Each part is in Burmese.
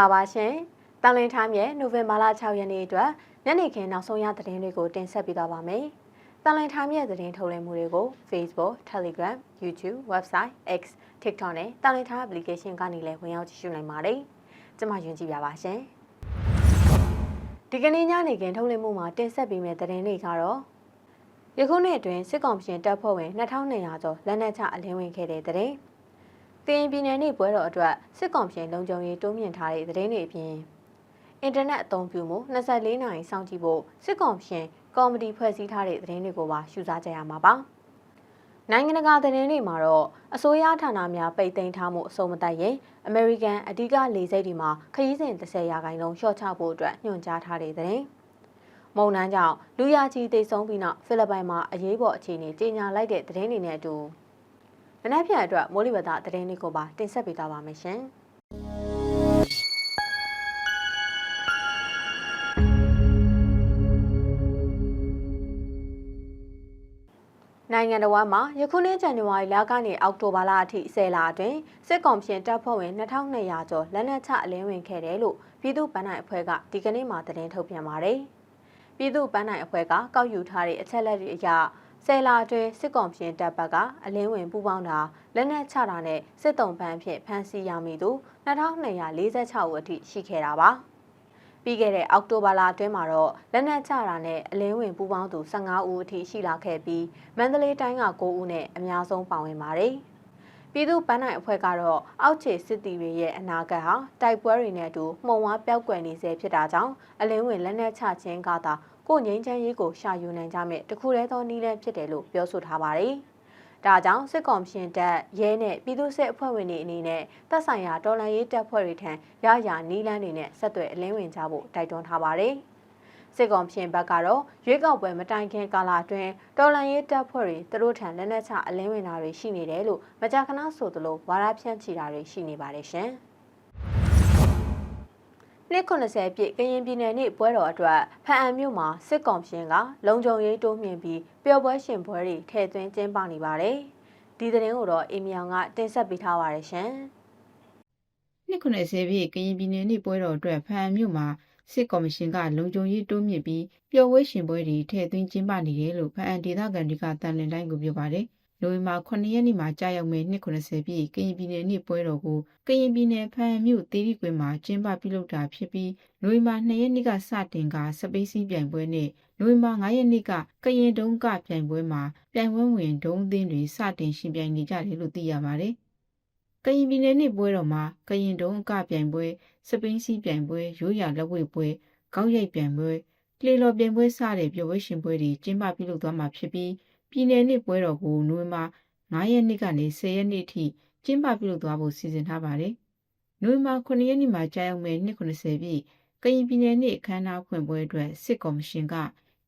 ္ဂလာပါရှင်။တန်လင်းထားမြဲနိုဝင်ဘာလ6ရက်နေ့အတွက်ညနေခင်းနောက်ဆုံးရသတင်းတွေကိုတင်ဆက်ပေးသွားပါမယ်။တန်လင်းထားမြဲသတင်းထုတ်လွှင့်မှုတွေကို Facebook, Telegram, YouTube, Website, X, TikTok နဲ့တန်လင်းထား application ကနေလည်းဝင်ရောက်ကြည့်ရှုနိုင်ပါတယ်။ကျွန်မယွန်ကြည့်ပါပါရှင်။ဒီကနေ့ညနေခင်းထုတ်လွှင့်မှုမှာတင်ဆက်ပေးမယ့်သတင်းတွေကတော့ယခုနှစ်အတွင်းစစ်ကောင်ရှင်တပ်ဖွဲ့ဝင်2200ကျော်လက်နက်ချအလင်းဝင်ခဲ့တဲ့တဲ့။က ရင်ပြည်နယ်နေ့ပွဲတော်အတွက်စစ်ကောင်ရှင်လုံခြုံရေးတိုးမြင့်ထားတဲ့သတင်းတွေအပြင်အင်တာနက်အသုံးပြုမှု24နာရီစောင့်ကြည့်ဖို့စစ်ကောင်ရှင်ကော်မတီဖွဲ့စည်းထားတဲ့သတင်းတွေကိုပါရှုစားကြရမှာပါ။နိုင်ငံတကာသတင်းတွေမှာတော့အစိုးရဌာနများပိတ်သိမ်းထားမှုအစုံမတတ်ရင်အမေရိကန်အဓိကလေဆိပ်တွေမှာခရီးစဉ်30ရာခိုင်နှုန်းလျှော့ချဖို့အတွက်ညွှန်ကြားထားတဲ့သတင်း။မုံနှမ်းကြောင့်လူရကြီးတိတ်ဆုံးပြီးနောက်ဖိလစ်ပိုင်မှာအရေးပေါ်အခြေအနေကြေညာလိုက်တဲ့သတင်းတွေနဲ့အတူ မနက်ဖြန်အတွက်မိုးလေဝသသတင်းတွေကိုပါတင်ဆက်ပေးသွားပါမယ်ရှင်။နိုင်ငံတော်မှာယခုနှစ်ဇန်နဝါရီလကနေအောက်တိုဘာလအထိ10လအတွင်းစစ်ကောင်ပြင်တပ်ဖွဲ့ဝင်2200ကျော်လက်နက်ချအလင်းဝင်ခဲ့တယ်လို့ပြည်သူ့ပန်းနိုင်အဖွဲ့ကဒီကနေ့မှသတင်းထုတ်ပြန်ပါတယ်။ပြည်သူ့ပန်းနိုင်အဖွဲ့ကကောက်ယူထားတဲ့အချက်လက်တွေအရ ဆယ်လာအတွင်းစစ်ကောင်ပြင်တပ်ဘက်ကအလင်းဝင်ပူးပေါင်းတာလက်နက်ချတာနဲ့စစ်တုံးပန်းဖြင့်ဖမ်းဆီးရမိသူ2246ဦးအထိရှိခဲ့တာပါ။ပြီးခဲ့တဲ့အောက်တိုဘာလအတွင်းမှာတော့လက်နက်ချတာနဲ့အလင်းဝင်ပူးပေါင်းသူ15ဦးအထိရှိလာခဲ့ပြီးမန္တလေးတိုင်းက9ဦးနဲ့အများဆုံးပါဝင်ပါတယ်။ပြည်သူ့ပန်းနိုင်အဖွဲ့ကတော့အောက်ခြေစစ်တီတွေရဲ့အနာဂတ်ဟာတိုက်ပွဲတွေနဲ့အတူမှုံဝါပျောက်ကွယ်နေစေဖြစ်တာကြောင့်အလင်းဝင်လက်နက်ချခြင်းကသာ ကိုငိမ့်ချမ်းရေးကိုရှာယူနိုင်ကြမဲ့တခုတည်းသောနည်းလမ်းဖြစ်တယ်လို့ပြောဆိုထားပါတယ်။ဒါကြောင့်စစ်ကောင်ရှင်တပ်ရဲနဲ့ပြည်သူ့စစ်အဖွဲ့ဝင်တွေအနေနဲ့တပ်ဆိုင်ရာတော်လှန်ရေးတပ်ဖွဲ့တွေထံရရနီးလန်းတွေနဲ့ဆက်သွယ်အလင်းဝင်ကြဖို့တိုက်တွန်းထားပါတယ်။စစ်ကောင်ရှင်ဘက်ကတော့ရွေးကောက်ပွဲမတိုင်ခင်ကာလအတွင်းတော်လန်ရေးတပ်ဖွဲ့တွေသူတို့ထံလက်နက်ချအလင်းဝင်တာတွေရှိနေတယ်လို့မကြာခဏဆိုသလိုဝါရဖြန့်ချီတာတွေရှိနေပါတယ်ရှင်။ နှစ်90ပြည့်ကရင်ပြည်နယ်နေ့ပွဲတော်အတွက်ဖအံမြို့မှာစစ်ကောင်ပြင်ကလုံခြုံရေးတိုးမြှင့်ပြီးပျော်ပွဲရှင်ပွဲတွေထည့်သွင်းကျင်းပနေပါတယ်။ဒီသတင်းကိုတော့အေမီယောင်ကတင်ဆက်ပေးထားပါတယ်ရှင်။နှစ်90ပြည့်ကရင်ပြည်နယ်နေ့ပွဲတော်အတွက်ဖအံမြို့မှာစစ်ကော်မရှင်ကလုံခြုံရေးတိုးမြင့်ပြီးပျော်ဝဲရှင်ပွဲတွေထည့်သွင်းကျင်းပနေတယ်လို့ဖအံဒေသခံတွေကတန်လင်တိုင်းကိုပြောပါတယ်။ နိုဝင်ဘာ9ရက်နေ့မှာကြာရောက်မဲ့နှစ်90ပြည့်ကရင်ပြည်နယ်နေ့ပွဲတော်ကိုကရင်ပြည်နယ်ဖအံမြို့တေးရီကွင်းမှာကျင်းပပြုလုပ်တာဖြစ်ပြီးနိုဝင်ဘာ2ရက်နေ့ကစတင်ကစပိတ်စီးပြိုင်ပွဲနဲ့နိုဝင်ဘာ9ရက်နေ့ကကရင်တုံးကပြိုင်ပွဲမှာပြိုင်ပွဲဝင်ဒုံးအသင်းတွေစတင်ရှင်ပြိုင်နေကြတယ်လို့သိရပါတယ်။ကရင်ပြည်နယ်နေ့ပွဲတော်မှာကရင်တုံးအကပြိုင်ပွဲစပိန်စီပြိုင်ပွဲရိုးရာလက်ဝဲပွဲကောက်ရိုက်ပြိုင်ပွဲကလေလော်ပြိုင်ပွဲစတဲ့ပျော်ပွဲရှင်ပွဲတွေကျင်းပပြုလုပ်သွားမှာဖြစ်ပြီး ပြည်내နေ့ပွဲတော်ကိုနိုဝင်ဘာ9ရက်နေ့ကနေ10ရက်နေ့ထိကျင်းပပြုလုပ်သွားဖို့စီစဉ်ထားပါတယ်။နိုဝင်ဘာ9ရက်နေ့မှာကြာရောက်မယ့်290ပြည့်ကရင်ပြည်နယ်နေ့အခမ်းအနားဖွင့်ပွဲအတွက်စစ်ကော်မရှင်က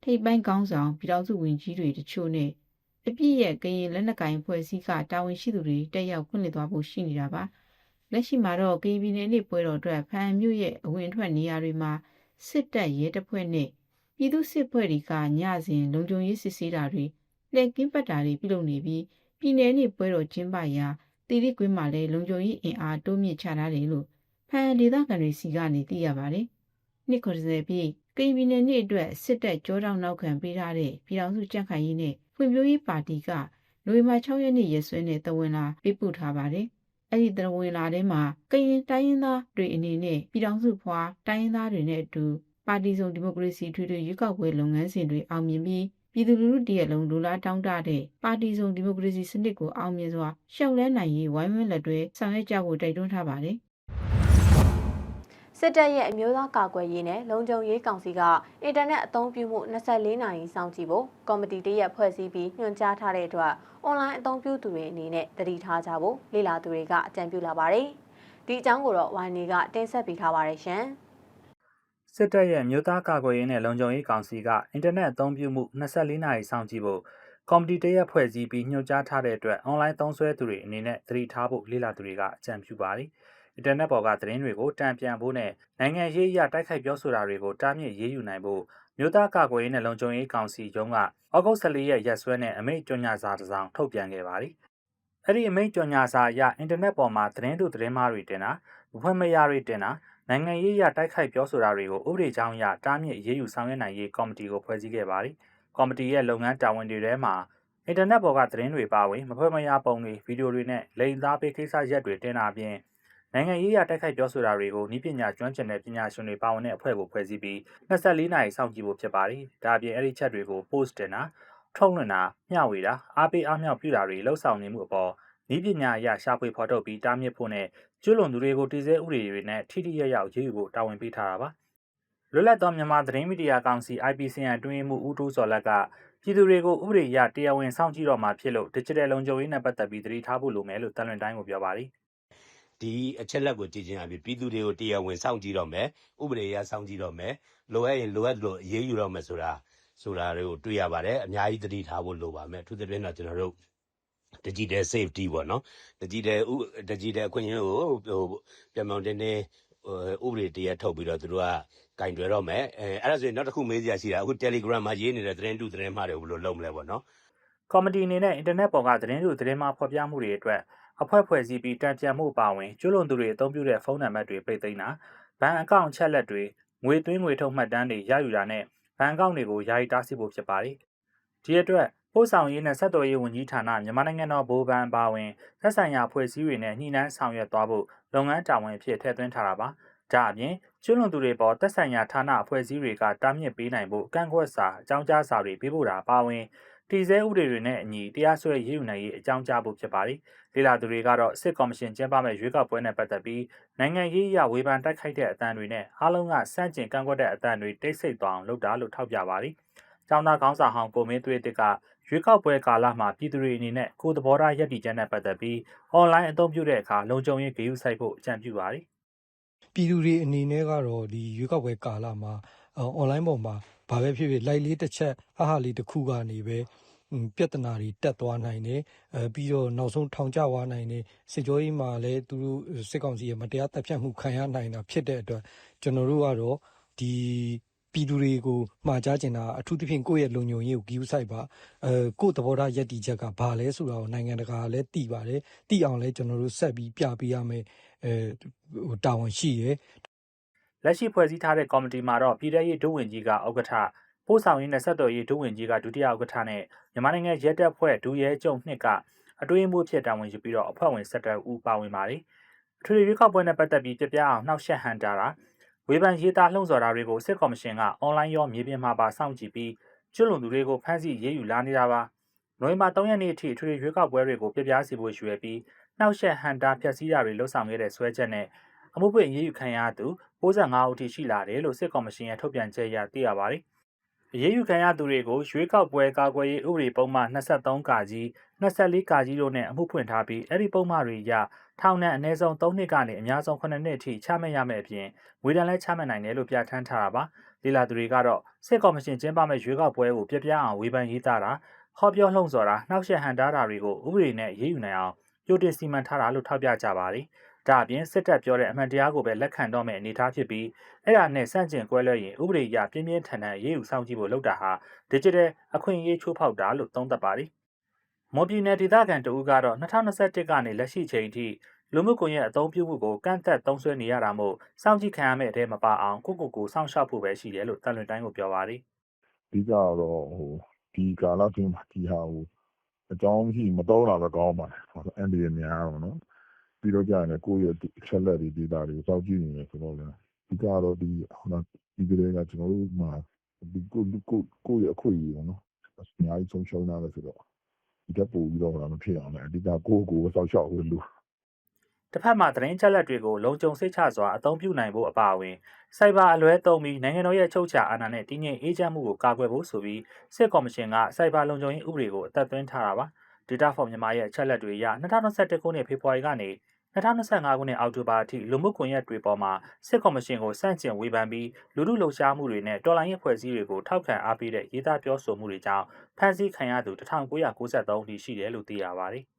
ထိပ်ပိုင်းကောင်းဆောင်ပြည်ထောင်စုဝန်ကြီးတွေတချို့နဲ့အပြည့်ရဲ့ကရင်လက်နက်ကိုင်ဖွဲ့စည်းကတာဝန်ရှိသူတွေတက်ရောက်ခွင့်လွှတ်သွားဖို့ရှိနေတာပါ။လက်ရှိမှာတော့ကရင်ပြည်နယ်နေ့ပွဲတော်အတွက်ဖန်မြို့ရဲ့အဝင်ထွက်နေရာတွေမှာစစ်တပ်ရဲတပ်ဖွဲ့နဲ့ပြည်သူစစ်ဖွဲ့တွေကညစဉ်လုံခြုံရေးစစ်ဆေးတာတွေ လက်ကင်းပတ်တာတွေပြုလုပ်နေပြီးပြည်내နေ့ပွဲတော်ကျင်းပရာတီရီကွင်းမှာလည်းလုံခြုံရေးအင်အားတိုးမြင့်ချထားတယ်လို့ဖန်ဒေသခံတွေစီကနေသိရပါတယ်။နှစ်90ပြည့်ကရင်ပြည်내နေ့အတွက်စစ်တပ်ကြောတောင်နောက်ခံပေးထားတဲ့ပြည်တော်စုကြံ့ခိုင်ရေးနဲ့ဖွံ့ဖြိုးရေးပါတီကနိုဝင်ဘာ6ရက်နေ့ရက်စွဲနဲ့တဝန်လာပေးပို့ထားပါတယ်။အဲ့ဒီတဝန်လာထဲမှာကရင်တိုင်းရင်းသားတွေအနေနဲ့ပြည်တော်စုဖွာတိုင်းရင်းသားတွေနဲ့အတူပါတီစုံဒီမိုကရေစီထွေထွေရွေးကောက်ပွဲလုပ်ငန်းစဉ်တွေအောင်မြင်ပြီး ပြည်သူလူထုတရက်လုံးလူလားတောင်းတတဲ့ပါတီစုံဒီမိုကရေစီစနစ်ကိုအောင်မြင်စွာရှောက်လန်းနိုင်ရေးဝိုင်းဝန်းလက်တွဲဆောင်ရွက်ကြဖို့တိုက်တွန်းထားပါတယ်။စစ်တပ်ရဲ့အမျိုးသားကာကွယ်ရေးနဲ့လုံခြုံရေးကောင်စီကအင်တာနက်အသုံးပြုမှု24နာရီစောင့်ကြည့်ဖို့ကော်မတီတရက်ဖွဲ့စည်းပြီးညွှန်ကြားထားတဲ့အတွက်အွန်လိုင်းအသုံးပြုသူတွေအနေနဲ့တတိထားကြဖို့လေ့လာသူတွေကအကြံပြုလာပါတယ်။ဒီအကြောင်းကိုတော့ဝိုင်းနေကတင်ဆက်ပေးထားပါတယ်ရှင်။ စစ်တပ်ရဲ့မြို့သားကာကွယ်ရေးနဲ့လုံခြုံရေးကောင်စီကအင်တာနက်အသုံးပြုမှု24နာရီစောင့်ကြည့်ဖို့ကော်မတီတရက်ဖွဲ့စည်းပြီးညွှန်ကြားထားတဲ့အတွက်အွန်လိုင်းသုံးစွဲသူတွေအနေနဲ့သတိထားဖို့လေ့လာသူတွေကအကြံပြုပါတယ်။အင်တာနက်ပေါ်ကသတင်းတွေကိုတံပြန်ဖို့နဲ့နိုင်ငံရေးအရတိုက်ခိုက်ပြောဆိုတာတွေကိုတားမြစ်ရေးယူနိုင်ဖို့မြို့သားကာကွယ်ရေးနဲ့လုံခြုံရေးကောင်စီရုံးကဩဂုတ်14ရက်ရက်စွဲနဲ့အမိန့်ကြေညာစာတစ်စောင်ထုတ်ပြန်ခဲ့ပါတယ်။အဲ့ဒီအမိန့်ကြေညာစာအရအင်တာနက်ပေါ်မှာသတင်းတို့သတင်းမှားတွေတင်တာ၊ဘွဲ့မရတွေတင်တာ၊ နနိုင်ငံရေးအရတိုက်ခိုက်ပြောဆိုတာတွေကိုဥပဒေကြောင်းအရတားမြစ်အရေးယူဆောင်ရွက်နိုင်ရေးကော်မတီကိုဖွဲ့စည်းခဲ့ပါတယ်။ကော်မတီရဲ့လုပ်ငန်းတာဝန်တွေထဲမှာအင်တာနက်ပေါ်ကသတင်းတွေပါဝင်မဖွဲ့မရပုံတွေဗီဒီယိုတွေနဲ့လိင်သားပေးကိစ္စရက်တွေတင်တာအပြင်နိုင်ငံရေးအရတိုက်ခိုက်ပြောဆိုတာတွေကိုဤပညာကျွမ်းကျင်တဲ့ပညာရှင်တွေပါဝင်တဲ့အဖွဲ့ကိုဖွဲ့စည်းပြီး24နာရီစောင့်ကြည့်ဖို့ဖြစ်ပါတယ်။ဒါအပြင်အဲ့ဒီချက်တွေကို post တင်တာထုတ်လွှင့်တာမျှဝေတာအားပေးအားမြောက်ပြုတာတွေလှုပ်ဆောင်နေမှုအပေါ် ဤပညာအရရှာဖွေဖော်ထုတ်ပြီးတားမြစ်ဖို့နဲ့ကျွလွန်သူတွေကိုတည်ဆဲဥပဒေတွေနဲ့ထိထိရောက်ရောက်ရေးယူဖို့တာဝန်ပေးထားတာပါလွတ်လပ်သောမြန်မာသတင်းမီဒီယာကောင်စီ IPCN အတွင်းမှုဦးတိုးစော်လက်ကပြည်သူတွေကိုဥပဒေအရတရားဝင်စောင့်ကြည့်တော့မှာဖြစ်လို့ digital လုံခြုံရေးနဲ့ပတ်သက်ပြီးသတိထားဖို့လိုမယ်လို့တန်လွင်တိုင်းကိုပြောပါတယ်ဒီအချက်လက်ကိုကြည့်ချင်းအပြင်ပြည်သူတွေကိုတရားဝင်စောင့်ကြည့်တော့မယ်ဥပဒေအရစောင့်ကြည့်တော့မယ်လိုအပ်ရင်လိုအပ်လို့အရေးယူတော့မယ်ဆိုတာဆိုတာတွေကိုတွေ့ရပါတယ်အများကြီးသတိထားဖို့လိုပါမယ်အထူးသဖြင့်တော့ကျွန်တော်တို့ digital safety ပေါ့နော် digital ဥ digital အခွင့်အရေးကိုဟိုပြန်ပြောင်းတင်းတင်းဟိုဥပဒေတရက်ထုတ်ပြီးတော့သူတို့ကကင်တွယ်တော့မယ်အဲအဲ့ဒါဆိုရင်နောက်တစ်ခုမေးစရာရှိတာအခု Telegram မှာရေးနေတဲ့သတင်းတူသတင်းမှားတွေကိုဘယ်လိုလုပ်မလဲပေါ့နော်ကော်မတီအနေနဲ့အင်တာနက်ပေါ်ကသတင်းတွေသတင်းမှာဖော်ပြမှုတွေအတွက်အဖွဲ့ဖွဲ့စည်းပြီးတံပြန်မှုပါဝင်ကျွလွန်သူတွေအသုံးပြုတဲ့ဖုန်းနံပါတ်တွေပိတ်သိမ်းတာဘဏ်အကောင့်အချက်လက်တွေငွေသွင်းငွေထုတ်မှတ်တမ်းတွေရယူတာနဲ့ဘဏ်အကောင့်တွေကိုယာယီတားဆီးဖို့ဖြစ်ပါတယ်။ဒီအတွက် ပို့ဆောင်ရေးနဲ့ဆက်သွယ်ရေးဝန်ကြီးဌာနမြန်မာနိုင်ငံတော်ဗဟိုဘဏ်ပါဝင်သက်ဆိုင်ရာဖွဲ့စည်းတွေနဲ့ညှိနှိုင်းဆောင်ရွက်သွားဖို့လုပ်ငန်းတာဝန်အဖြစ်ထည့်သွင်းထားတာပါ။ဒါအပြင်ကျွလွန်သူတွေပေါ်သက်ဆိုင်ရာဌာနအဖွဲ့အစည်းတွေကတားမြစ်ပေးနိုင်ဖို့ကန့်ကွက်စာအကြောင်းကြားစာတွေပေးဖို့တာပါဝင်တည်ဆဲဥပဒေတွေနဲ့အညီတရားစွဲရေးယူနိုင်ရေးအကြောင်းကြားဖို့ဖြစ်ပါတယ်။လေလာသူတွေကတော့စစ်ကော်မရှင်ကျင်းပမဲ့ရွေးကောက်ပွဲနဲ့ပတ်သက်ပြီးနိုင်ငံရေးအရဝေဖန်တိုက်ခိုက်တဲ့အတန်တွေနဲ့အားလုံးကစန့်ကျင်ကန့်ကွက်တဲ့အတန်တွေတိတ်ဆိတ်သွားအောင်လုပ်တာလို့ထောက်ပြပါတယ်။ ကျောင်းသားခေါင်းဆောင်ဟောင်းကိုမင်းသွေးတစ်ကရွေးကောက်ပွဲကာလမှာပြည်သူတွေအနေနဲ့ကိုယ်သဘောထားရည်တည်ချက်နဲ့ပတ်သက်ပြီးအွန်လိုင်းအသုံးပြုတဲ့အခါလုံခြုံရေးဂရုစိုက်ဖို့အကြံပြုပါတယ်ပြည်သူတွေအနေနဲ့ကတော့ဒီရွေးကောက်ပွဲကာလမှာအွန်လိုင်းပေါ်မှာဘာပဲဖြစ်ဖြစ်လိုက်လေးတစ်ချက်အဟာလေးတစ်ခုကနေပဲဟွန်းပြဿနာတွေတက်သွားနိုင်တယ်အဲပြီးတော့နောက်ဆုံးထောင်ကျသွားနိုင်တယ်စစ်ကြောရေးမှာလည်းသူတို့စစ်ကောင်စီရဲ့မတရားတပ်ဖြတ်မှုခံရနိုင်တာဖြစ်တဲ့အတွက်ကျွန်တော်တို့ကတော့ဒီ ပြည်သူတွေကို မှာကြားကျင်တာအထူးသဖြင့် ကိုယ့်ရဲ့လုံခြုံရေးကို ဂရုစိုက်ပါအဲကိုယ့်သဘောထားယက်တီချက်က ဘာလဲဆိုတာကို နိုင်ငံတကာကလည်း သိပါတယ် သိအောင်လည်း ကျွန်တော်တို့ ဆက်ပြီး ပြပေးရမယ်အဲဟိုတာဝန်ရှိရယ်။လက်ရှိဖွဲ့စည်းထားတဲ့ ကော်မတီမှာတော့ ပြည်ထရေး ဒုဝန်ကြီးက ဥက္ကဋ္ဌ ပို့ဆောင်ရေးနဲ့ ဆက်သွယ်ရေး ဒုဝန်ကြီးက ဒုတိယဥက္ကဋ္ဌနဲ့ မြန်မာနိုင်ငံရဲတပ်ဖွဲ့ ဒုရဲချုပ်နှစ်ကအတွင်းမှုဖြစ် တာဝန်ယူပြီးတော့အဖွဲ့ဝင်17ဦး ပါဝင်ပါတယ်။အထွေထွေရွေးကောက်ပွဲနဲ့ ပတ်သက်ပြီးပြပြအောင် နှောက်ယှက်ဟန်တာတာ ဝေဖန်ရေးသားလှုံ့ဆော်တာတွေကိုစစ်ကော်မရှင်ကအွန်လိုင်းရောမြေပြင်မှာပါစောင့်ကြည့်ပြီးကျွလွန်သူတွေကိုဖမ်းဆီးရေးယူလာနေတာပါ။နိုဝင်ဘာ3ရက်နေ့အထိအထွေထွေရွေးကောက်ပွဲတွေကိုပြပြစီဖို့ရွေးပြီးနှောက်ယှက်ဟန်တာဖျက်ဆီးတာတွေလှုံ့ဆော်ခဲ့တဲ့ဆွဲချက်နဲ့အမှုပွင့်ရေးယူခံရသူ65ဦးထိရှိလာတယ်လို့စစ်ကော်မရှင်ရဲ့ထုတ်ပြန်ချက်အရသိရပါတယ်။ အရေးယူခံရသူတွေကိုရွေးကောက်ပွဲကာကွယ်ရေးဥပဒေပုံမှန်23ကာကြီး24ကာကြီးတို့နဲ့အမှုဖွင့်ထားပြီးအဲ့ဒီပုံမှန်တွေအရထောင်နဲ့အနည်းဆုံး3နှစ်ကနေအများဆုံး9နှစ်အထိချမှတ်ရမယ့်အပြင်ငွေဒဏ်လည်းချမှတ်နိုင်တယ်လို့ပြဋ္ဌာန်းထားတာပါ။လေလာသူတွေကတော့စစ်ကော်မရှင်ကျင်းပမဲ့ရွေးကောက်ပွဲကိုပြပြအောင်ဝေဖန်ရေးသားတာဟောပြောလှုံ့ဆော်တာနှောက်ယှက်ဟန်တာတာတွေကိုဥပဒေနဲ့ရေးယူနိုင်အောင်ကြိုတင်စီမံထားတာလို့ထောက်ပြကြပါတယ်။ ဒါအပြင်စစ်တပ်ပြောတဲ့အမှန်တရားကိုပဲလက်ခံတော့မယ့်အနေအထားဖြစ်ပြီးအဲ့ဒါနဲ့စန့်ကျင်ကွဲလွဲရင်ဥပဒေအရပြင်းပြင်းထန်ထန်ရေးယူဆောင်ကြည့်ဖို့လုပ်တာဟာ digital အခွင့်အရေးချိုးဖောက်တာလို့သုံးသပ်ပါတယ်။မော်ပြည်နယ်ဒေသခံတဦးကတော့2021ကနေလက်ရှိချိန်ထိလူမှုကွန်ရက်အသုံးပြုမှုကိုကန့်သက်သုံးစွဲနေရတာမို့စောင့်ကြည့်ခံရမယ့်အထဲမပါအောင်ကိုကိုကိုစောင့်ရှောက်ဖို့ပဲရှိတယ်လို့တန်လွင်တိုင်းကိုပြောပါတယ်အဓိကကတော့ဟိုဒီကာလအတွင်းမှာဒီဟာဟိုအကြောင်းမရှိမတော့တာပဲကောင်းပါတယ်ဟိုအန်ဒီရများတော့နော် ပြီးတော့ကြာရင်လည်းကိုယ့်ရဲ့အချက်လက်တွေဒေတာတွေကိုစောင့်ကြည့်နေတယ်ဆိုတော့လည်းအဓိကတော့ဒီဟိုနော်ဒီကလေးကကျွန်တော်တို့မှာဒီကိုကိုကိုယ့်ရဲ့အခွင့်အရေးပေါ့နော်အများကြီးဆုံးရှုံးလာတယ်ဆိုတော့ဒီကပို့ပြီးတော့မဖြစ်အောင်လည်းအဓိကကိုယ့်ကိုယ်ကိုစောင့်ရှောက်ဝင်လို့။တစ်ဖက်မှာသတင်းချက်လက်တွေကိုလုံခြုံစိတ်ချစွာအသုံးပြုနိုင်ဖို့အပါအဝင်စိုက်ဘာအလွဲသုံးပြီးနိုင်ငံတော်ရဲ့အချုပ်အခြာအာဏာနဲ့တည်ငြိမ်အေးချမ်းမှုကိုကာကွယ်ဖို့ဆိုပြီးစစ်ကော်မရှင်ကစိုက်ဘာလုံခြုံရေးဥပဒေကိုအသက်သွင်းထားတာပါ။ Data for မြန်မာရဲ့အချက်လက်တွေအရ2021ခုနှစ်ဖေဖော်ဝါရီကနေ2025ခုနှစ်အောက်တိုဘာအထိလူမှုကွန်ရက်တွေပေါ်မှာစစ်ကော်မရှင်ကိုစန့်ကျင်ဝေဖန်ပြီးလူမှုလှုပ်ရှားမှုတွေနဲ့တော်လှန်ရေးဖွဲ့စည်းတွေကိုထောက်ခံအားပေးတဲ့ရေးသားပြောဆိုမှုတွေကြောင့်ဖမ်းဆီးခံရသူ1993ဦးထိရှိတယ်လို့သိရပါတယ်။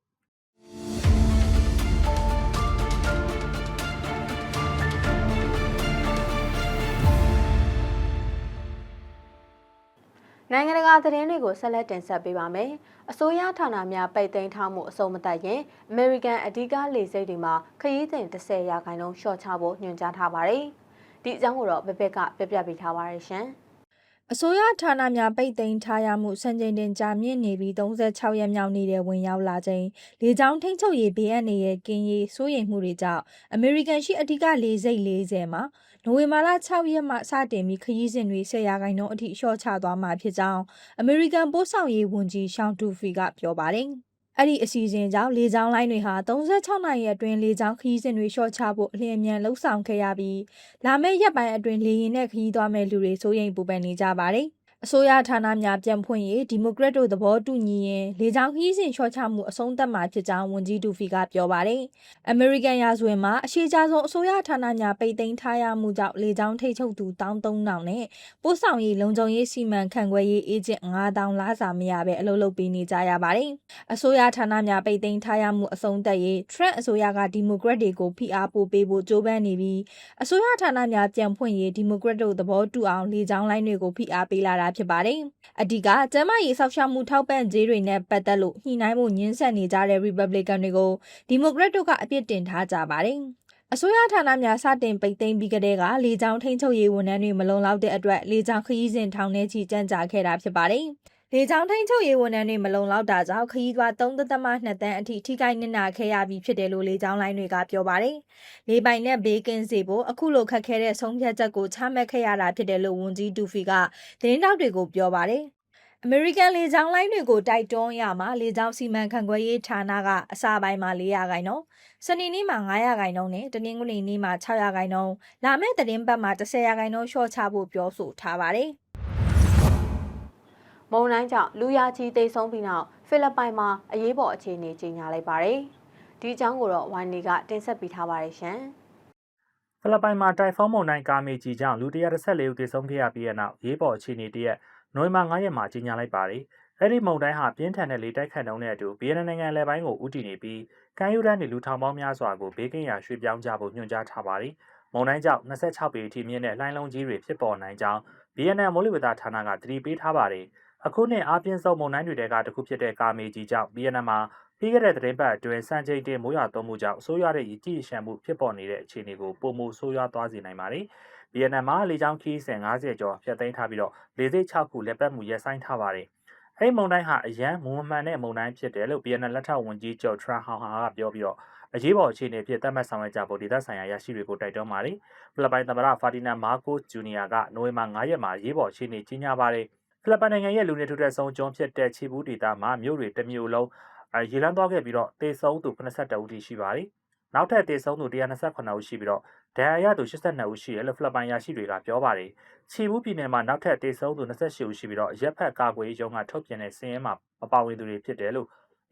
နိုင်ငံတကာသတင်းတွေကိုဆက်လက်တင်ဆက်ပေးပါမယ်။အစိုးရဌာနများပိတ်သိမ်းထားမှုအစုံမတက်ရင်အမေရိကန်အဓိကလေဆိပ်တွေမှာခရီးသည်10ရာခိုင်နှုန်းလျှော့ချဖို့ညွှန်ကြားထားပါတယ်ဒီအကြောင်းကိုတော့ဘက်ဘက်ကပြပြပေးထားပါရရှင်။အစိုးရဌာနများပိတ်သိမ်းထားရမှုစံချိန်တင်ကြာမြင့်နေပြီး36ရက်မြောက်နေ့တည်းဝင်ရောက်လာချိန်လေကြောင်းထိန်းချုပ်ရေးဘေးအန္တရာယ်ကင်းရေးစိုးရိမ်မှုတွေကြောင့်အမေရိကန်ရှိအဓိကလေဆိပ်40မှာ နိုဝင်ဘာလ6ရက်မှစတင်ပြီးခရီးစဉ်တွေ10ရာခိုင်နှုန်းအထိလျှော့ချသွားမှာဖြစ်ကြောင်းအမေရိကန်ပို့ဆောင်ရေးဝန်ကြီးရှောင်းဒူဖီကပြောပါတယ်။အဲ့ဒီအစီအစဉ်ကြောင့်လေကြောင်းလိုင်းတွေဟာ36နိုင်ရက်အတွင်းလေကြောင်းခရီးစဉ်တွေလျှော့ချဖို့အလျင်အမြန်လှုံ့ဆော်ခဲ့ရပြီးလာမယ့်ရက်ပိုင်းအတွင်းလေယာဉ်နဲ့ခရီးသွားမဲ့လူတွေစိုးရိမ်ပူပန်နေကြပါတယ်။ အစိုးရဌာနများပြန်ဖွင့်ရေးဒီမိုကရက်တို့သဘောတူညီရင်လေကြောင်းခရီးစဉ်လျှော့ချမှုအဆုံးသတ်မှာဖြစ်ကြောင်းဝန်ကြီးဒူဖီကပြောပါတယ်။ American ရာဇဝင်မှာအရှိကြဆုံးအစိုးရဌာနများပိတ်သိမ်းထားရမှုကြောင့်လေကြောင်းထိတ်ချုပ်သူ13000နဲ့ပို့ဆောင်ရေးလုံခြုံရေးစီမံခန့်ခွဲရေးအေဂျင့်9000လစာမရဘဲအလုပ်လုပ်ပေးနေကြရပါတယ်။အစိုးရဌာနများပိတ်သိမ်းထားရမှုအဆုံးသတ်ရေး Trump အစိုးရကဒီမိုကရက်တွေကိုဖိအားပိုပေးဖို့ကြိုးပမ်းနေပြီးအစိုးရဌာနများပြန်ဖွင့်ရေးဒီမိုကရက်တို့သဘောတူအောင်လေကြောင်းလိုင်းတွေကိုဖိအားပေးလာတာဖြစ်ပါတယ်။အဓိကကျန်းမာရေးဆောက်ရှောက်မှုထောက်ပံ့ကြေးတွေနဲ့ပတ်သက်လို့ညှိနှိုင်းမှုညှင်းဆန်နေကြတဲ့ Republican တွေကိုဒီမိုကရက်တို့ကအပြစ်တင်ထားကြပါတယ်။အစိုးရဌာနများစတင်ပိတ်သိမ်းပြီးကတည်းကလေကြောင်းထိန်းချုပ်ရေးဝန်ထမ်းတွေမလုံလောက်တဲ့အတွက်လေကြောင်းခရီးစဉ်ထောင်ထဲချီကြန့်ကြာခဲ့တာဖြစ်ပါတယ်။ လေကြောင်းထိန်းချုပ်ရေးဝန်ထမ်းတွေမလုံလောက်တာကြောင့်ခရီးသွား3.2တန်းအထိထိခိုက်နစ်နာခဲ့ရပြီးဖြစ်တယ်လို့လေကြောင်းလိုင်းတွေကပြောပါတယ်။လေပိုင်နဲ့ဘေးကင်းစေဖို့အခုလိုခက်ခဲတဲ့ဆုံးဖြတ်ချက်ကိုချမှတ်ခဲ့ရတာဖြစ်တယ်လို့ဝန်ကြီးဒူဖီကသတင်းတောက်တွေကိုပြောပါတယ်။ American လေကြောင်းလိုင်းတွေကိုတိုက်တွန်းရမှာလေကြောင်းစီမံခန့်ခွဲရေးဌာနကအစပိုင်းမှာ400ခိုင်နှုန်းစနေနေ့မှာ900ခိုင်နှုန်းနဲ့တနင်္ဂနွေနေ့မှာ600ခိုင်နှုန်းလာမယ့်သတင်းပတ်မှာ1000ခိုင်နှုန်းလျှော့ချဖို့ပြောဆိုထားပါတယ်။ မုန်တိုင်းကြောင့်လူရာချီတိတ်ဆုံးပြီးနောက်ဖိလစ်ပိုင်မှာအရေးပေါ်အခြေအနေကြီးညာလိုက်ပါတယ်။ဒီအကြောင်းကိုတော့ဝိုင်းနေကတင်ဆက်ပေးထားပါတယ်ရှင်။ဖိလစ်ပိုင်မှာတိုင်ဖုန်းမုန်တိုင်းကာမီဂျီကြောင့်လူ114ဦးသေဆုံးခဲ့ရပြီးတဲ့နောက်ရေးပေါ်အခြေအနေတရက်နိုဝင်ဘာ9ရက်မှာကြီးညာလိုက်ပါတယ်။အဲ့ဒီမုန်တိုင်းဟာပြင်းထန်တဲ့လေတိုက်ခတ်နှုန်းနဲ့အတူဗီယက်နမ်နိုင်ငံလယ်ပိုင်းကိုဦးတည်နေပြီးကမ်းရိုးတန်းတွေလူထောင်ပေါင်းများစွာကိုဘေးကင်းရာရွှေ့ပြောင်းကြဖို့ညွှန်ကြားထားပါတယ်။မုန်တိုင်းကြောင့်26ပေအထိမြင့်တဲ့လှိုင်းလုံးကြီးတွေဖြစ်ပေါ်နိုင်ကြောင်းဗီယက်နမ်မိုးလေဝသဌာနကသတိပေးထားပါတယ်။ အခုနှစ်အားပြင်းဆုံးမုန်တိုင်းတွေတဲကတစ်ခုဖြစ်တဲ့ကာမီဂျီကြောင့်ဗီယက်နမ်မှာပြီးခဲ့တဲ့သတင်းပတ်အတွင်းစံချိန်တင်မိုးရွာသွန်းမှုကြောင့်ဆိုးရွားတဲ့ရည်ကြည်ရှမ်းမှုဖြစ်ပေါ်နေတဲ့အခြေအနေကိုပုံမှုဆိုးရွားသွားစေနိုင်ပါတယ်။ဗီယက်နမ်မှာလေကြောင်းခီးစဉ်90ကျော်ဖျက်သိမ်းထားပြီးတော့လေဆိပ်6ခုလက်ပတ်မှုရပ်ဆိုင်းထားပါတယ်။အဲဒီမုန်တိုင်းဟာအရန်မွန်မှန်တဲ့မုန်တိုင်းဖြစ်တယ်လို့ဗီယက်နမ်လက်ထောက်ဝန်ကြီးချုပ်ထရန်ဟောင်ဟာကပြောပြီးတော့အရေးပေါ်အခြေအနေဖြစ်သတ်မှတ်ဆောင်ရွက်ကြဖို့ဒေသဆိုင်ရာရရှိတွေကိုတိုက်တွန်းပါတယ်။ဖိလစ်ပိုင်သမ္မတဖာတီနန်မာကိုဂျူနီယာကနိုဝင်ဘာ9ရက်မှာရေးပေါ်အခြေအနေကြီးညာပါတယ်။ ဖိလစ်ပိုင်နိုင်ငံရဲ့လူနေထူထပ်ဆုံးကျွန်းဖြစ်တဲ့ချီဘူးဒေသမှာမြို့တွေတစ်မြို့လုံးရေလန်းသွားခဲ့ပြီးတော့တေဆုံးသူ82ဦးထိရှိပါတယ်။နောက်ထပ်တေဆုံးသူ128ဦးရှိပြီးတော့ဒဏ်ရာရသူ82ဦးရှိတယ်လို့ဖိလစ်ပိုင်ရရှိတွေကပြောပါတယ်။ချီဘူးပြည်နယ်မှာနောက်ထပ်တေဆုံးသူ28ဦးရှိပြီးတော့ရက်ဖက်ကာကွယ်ရေးရုံးကထုတ်ပြန်တဲ့စည်ရင်းမှာမပါဝင်သူတွေဖြစ်တယ်လို့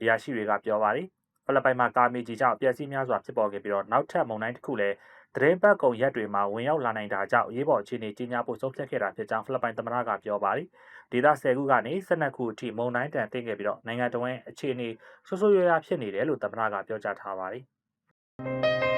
ရရှိတွေကပြောပါတယ်။ဖိလစ်ပိုင်မှာကာမီဂျီကြောင့်ပျက်စီးများစွာဖြစ်ပေါ်ခဲ့ပြီးတော့နောက်ထပ်မုန်တိုင်းတစ်ခုလည်း သတင်းပတ်ကုံရက်တွေမှာဝင်ရောက်လာနိုင်တာကြောင့်ရေးပေါ်အခြေအနေကြီးညာဖို့ဆုံးဖြတ်ခဲ့တာဖြစ်ကြောင်းဖိလစ်ပိုင်သမ္မတကပြောပါတယ်။ဒေသ10ခုကနေ12ခုအထိမုန်တိုင်းတန်တင်ခဲ့ပြီးတော့နိုင်ငံတော်ရဲ့အခြေအနေဆိုးဆိုးရွားရွားဖြစ်နေတယ်လို့သမ္မတကပြောကြားထားပါတယ်။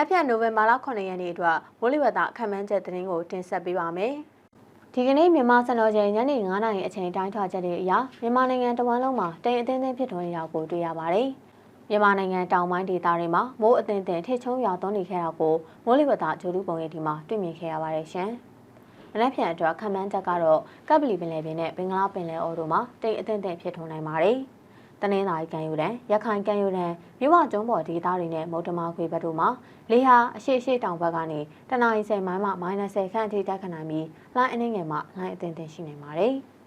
နက်ဖြန်နိုဝင်ဘာလ9ရက်နေ့အတွက်မိုးလေဝသခန့်မှန်းချက်သတင်းကိုတင်ဆက်ပေးပါမယ်။ဒီကနေ့မြန်မာစံတော်ချိန်ညနေ9:00နာရီအချိန်တိုင်းထွာချက်တွေအရမြန်မာနိုင်ငံတဝန်းလုံးမှာတိမ်အထင်းထင်းဖြစ်ထွန်းရောက်ကိုတွေ့ရပါတယ်။မြန်မာနိုင်ငံတောင်ပိုင်းဒေသတွေမှာမိုးအထင်ထင်ထစ်ချုံရွာသွန်းနေခဲ့တာကိုမိုးလေဝသဂျိုလူပုံရိပ်ဒီမှာတွေ့မြင်ခဲ့ရပါတယ်ရှင်။မနက်ဖြန်အတွက်ခန့်မှန်းချက်ကတော့ကပ်ပလီပင်လယ်ပြင်နဲ့ဘင်္ဂလားပင်လယ်အော်တို့မှာတိမ်အထင်ထင်ဖြစ်ထွန်းနိုင်ပါတယ်။ တနင်္သာရီကံယူတန်းရခိုင်ကံယူတန်းမြို့ဝကျွန်းပေါ်ဒေသတွေနဲ့မုတ်တမခွေဘက်တို့မှာလေဟာအရှိရှိတောင်ဘက်ကနေတနအီ10မိုင်မှ -10 ခန့်အထိတိုက်ခတ်နိုင်ပြီးလှိုင်းအနှင်းငယ်မှလှိုင်းအသင်တင်ရှိနေပါတယ်။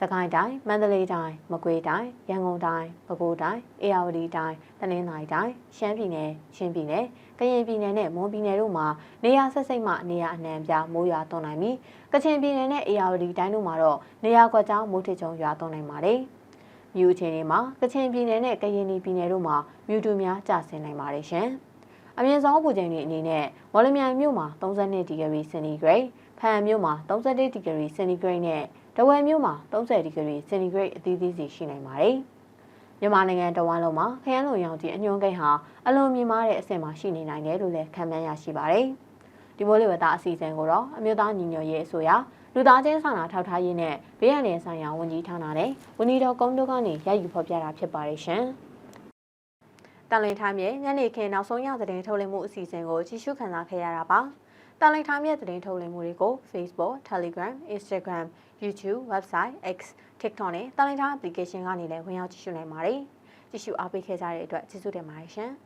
စကိုင်းတိုင်းမန္တလေးတိုင်းမကွေးတိုင်းရန်ကုန်တိုင်းပဲခူးတိုင်းအေရဝတီတိုင်းတနင်္သာရီတိုင်းရှမ်းပြည်နယ်ချင်းပြည်နယ်ကရင်ပြည်နယ်နဲ့မွန်ပြည်နယ်တို့မှာနေရာဆက်စိတ်မှနေရာအနှံပြမိုးရွာသွန်းနိုင်ပြီးကချင်ပြည်နယ်နဲ့အေရဝတီတိုင်းတို့မှာတော့နေရာကွက်ကြောင်းမိုးထစ်ချုံရွာသွန်းနိုင်ပါတယ်။ မြို့အခြေအနေမှာကချင်ပြည်နယ်နဲ့ကရင်ပြည်နယ်တို့မှာမြို့တူများကျဆင်းနိုင်ပါတယ်ရှင်။အမြင့်ဆုံးပူချိန်တွေအနေနဲ့မော်လမြိုင်မြို့မှာ32ဒီဂရီစင်တီဂရိတ်၊ဖန်မြို့မှာ31ဒီဂရီစင်တီဂရိတ်နဲ့တဝယ်မြို့မှာ30ဒီဂရီစင်တီဂရိတ်အသီးသီးစီရှိနိုင်ပါတယ်။မြန်မာနိုင်ငံတဝန်းလုံးမှာခရမ်းလုံရောင်ကြီးအညွှန်းကိန်းဟာအလွန်မြင့်မားတဲ့အဆင့်မှာရှိနေနိုင်တယ်လို့လည်းခန့်မှန်းရရှိပါတယ်။ ဒီမိုးလေဝသအစီအစဉ်ကိုတော့အမျိုးသားညီညွတ်ရေးအစိုးရလူသားချင်းစာနာထောက်ထားရေးနဲ့ဘေးအန္တရာယ်ဆိုင်ရာဝန်ကြီးဌာနနဲ့ဝန်ကြီးတော်ကုန်းတို့ကနေရယူဖော်ပြတာဖြစ်ပါတယ်ရှင်။တန်လင်းထိုင်းမြေညနေခင်းနောက်ဆုံးရသတင်းထုတ်လင်းမှုအစီအစဉ်ကိုကြည့်ရှုခံစားခဲ့ရတာပါ။တန်လင်းထိုင်းမြေသတင်းထုတ်လင်းမှုတွေကို Facebook, Telegram, Instagram, YouTube, Website, X, TikTok နဲ့တန်လင်းထိုင်း application ကနေလည်းဝင်ရောက်ကြည့်ရှုနိုင်ပါတယ်။ကြည့်ရှုအားပေးခဲ့ကြတဲ့အတွက်ကျေးဇူးတင်ပါတယ်ရှင်။